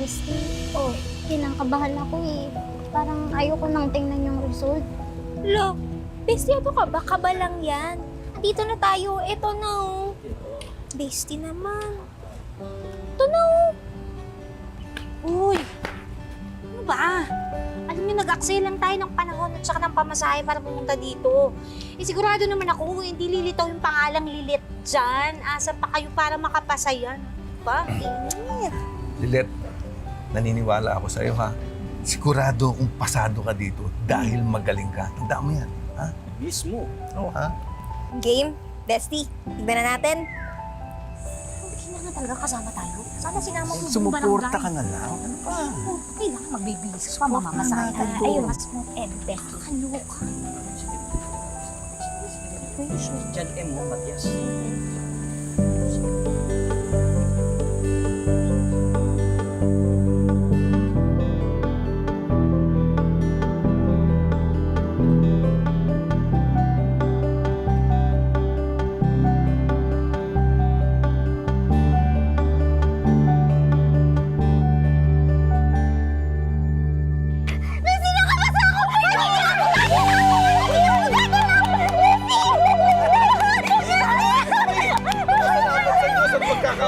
Misty, oh, kinakabahan ako eh. Parang ayoko nang tingnan yung result. Lo, bestie, ano ka ba? Kaba lang yan. Dito na tayo. Eto na oh. Bestie naman. Ito na oh. Uy! Ano ba? Alam niyo, nag-aksay lang tayo ng panahon at saka ng pamasahe para pumunta dito. Eh, sigurado naman ako, hindi lilitaw yung pangalang Lilit dyan. Asa pa kayo para makapasa yan. Ano Ba? Init. Lilet, naniniwala ako sa'yo ha. Sigurado kung pasado ka dito dahil magaling ka. Tandaan mo yan. Ha? Mismo. Oo ha? Game, bestie. Tignan na natin. Hindi na nga talaga kasama tayo. Sana sinama mo yung Sumuporta barangay. ka na lang. Ano pa? Oh, kailangan magbibihis pa, mamamasahe ka. Ayun, ayun. mas mo and best. Kaloka. Diyan M mo, Matias.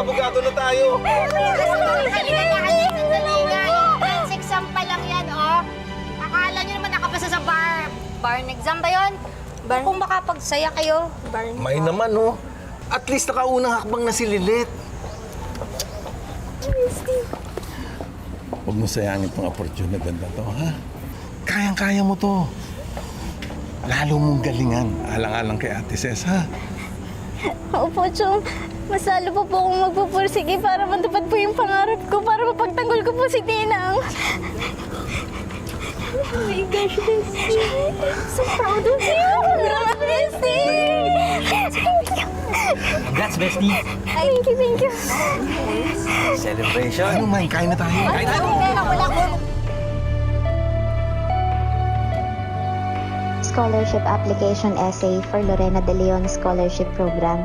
Magkakabugado na tayo. Exam pa lang yan, oh. Akala nyo naman nakapasa sa bar. Barn exam ba yun? Bar- Kung makapagsaya kayo. Barn. May naman oh. At least nakaunang hakbang na si Lilit. Huwag mo sayangin itong opportunity na to, ha? Kayang-kaya mo to. Lalo mong galingan. Alang-alang kay Ate Ses, ha? Opo, Chong. Mas lalo pa po akong magpupursige para matupad po yung pangarap ko, para mapagtanggol ko po si Tinang. Oh my gosh, Bestie. So proud of you. Thank you. Congrats, bestie. Thank you, thank you. Celebration. Ano, May? Kain na tayo. Kain tayo. Scholarship Application Essay for Lorena De Leon Scholarship Program.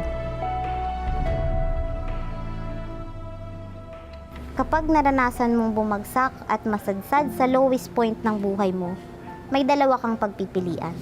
Kapag naranasan mong bumagsak at masadsad sa lowest point ng buhay mo, may dalawa kang pagpipilian.